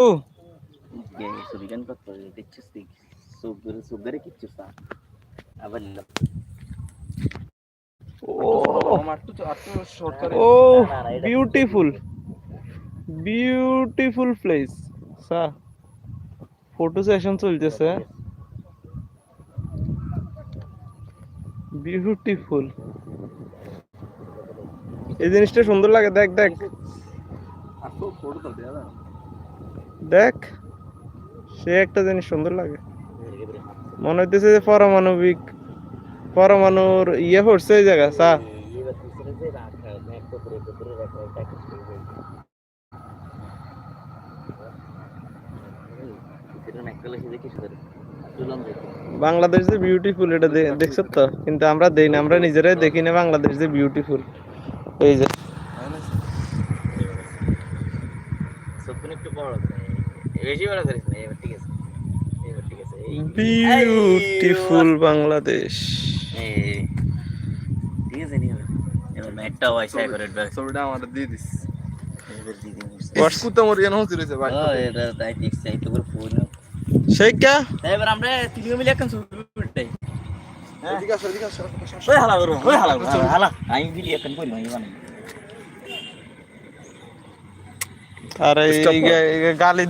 ও সুবিধান কত দেখছিস তুই সুগার সুগারে কিচ্ছু সা আবার ও আমার তো আর তো সরকারি ও বিউটিফুল বিউটিফুল প্লেস সা ফটো সেশন চলতেছে বিউটিফুল এই জিনিসটা সুন্দর লাগে দেখ দেখ আর তো ফটো তো দেয়া না দেখ, সে একটা জিনিস সুন্দর লাগে। মনে হইতেছে যে পারমাণবিক, পরমাণুর ইয়ে পড়ছে এই জায়গা সা বাংলাদেশ যে বিউটিফুল এটা দেখছ তো? কিন্তু আমরা দেই না, আমরা নিজেরাই দেখি না বাংলাদেশ যে বিউটিফুল এই যে। একটু বড় বেশি বড় করিস না এবার ঠিক আছে। এবার ঠিক আছে। বিউটিফুল বাংলাদেশ ঠিক আছে নিয়ে এবার ম্যাটটা ওয়াইসাই করে ছবিটা আমার দিয়ে দিস। এবার দিদি ওয়াটস কুতা মর ইয়ানো হচ্ছে ভাই? ও এটা তাই দেখছি তো করে ফোন শেখা এবার আমরা তিনজন মিলে এখন ছবি উঠাই এদিকে আসো এদিকে আসো ওই হালা ওই হালা হালা। আমি বিলি এখন করি আমি अरे गाली